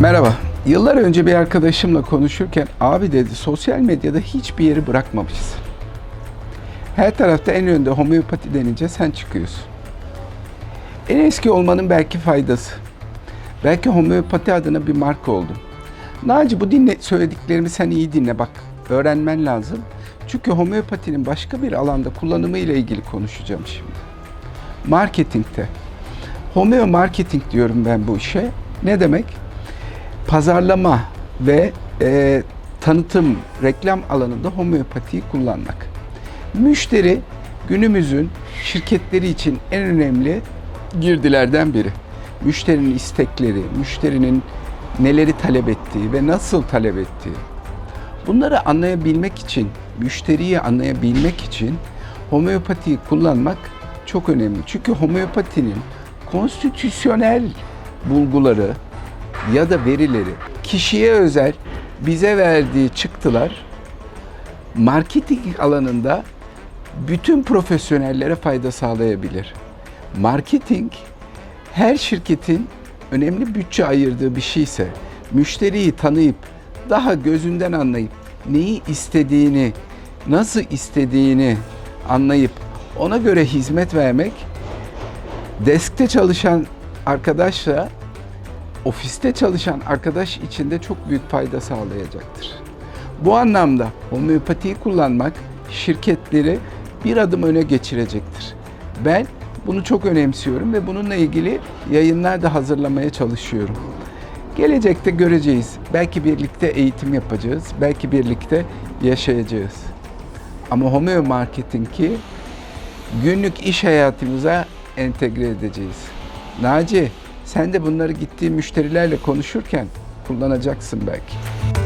Merhaba. Yıllar önce bir arkadaşımla konuşurken abi dedi sosyal medyada hiçbir yeri bırakmamışsın. Her tarafta en önde homeopati denince sen çıkıyorsun. En eski olmanın belki faydası. Belki homeopati adına bir marka oldum. Naci bu dinle söylediklerimi sen iyi dinle bak. Öğrenmen lazım. Çünkü homeopatinin başka bir alanda kullanımı ile ilgili konuşacağım şimdi. Marketingte. Homeo marketing diyorum ben bu işe. Ne demek? Pazarlama ve e, tanıtım, reklam alanında homeopatiyi kullanmak. Müşteri günümüzün şirketleri için en önemli girdilerden biri. Müşterinin istekleri, müşterinin neleri talep ettiği ve nasıl talep ettiği. Bunları anlayabilmek için, müşteriyi anlayabilmek için homeopatiyi kullanmak çok önemli. Çünkü homeopatinin konstitüsyonel bulguları ya da verileri kişiye özel bize verdiği çıktılar marketing alanında bütün profesyonellere fayda sağlayabilir. Marketing her şirketin önemli bütçe ayırdığı bir şeyse müşteriyi tanıyıp daha gözünden anlayıp neyi istediğini, nasıl istediğini anlayıp ona göre hizmet vermek deskte çalışan arkadaşla ofiste çalışan arkadaş için de çok büyük fayda sağlayacaktır. Bu anlamda homeopatiyi kullanmak şirketleri bir adım öne geçirecektir. Ben bunu çok önemsiyorum ve bununla ilgili yayınlar da hazırlamaya çalışıyorum. Gelecekte göreceğiz. Belki birlikte eğitim yapacağız, belki birlikte yaşayacağız. Ama homeo marketingi günlük iş hayatımıza entegre edeceğiz. Naci, sen de bunları gittiğin müşterilerle konuşurken kullanacaksın belki.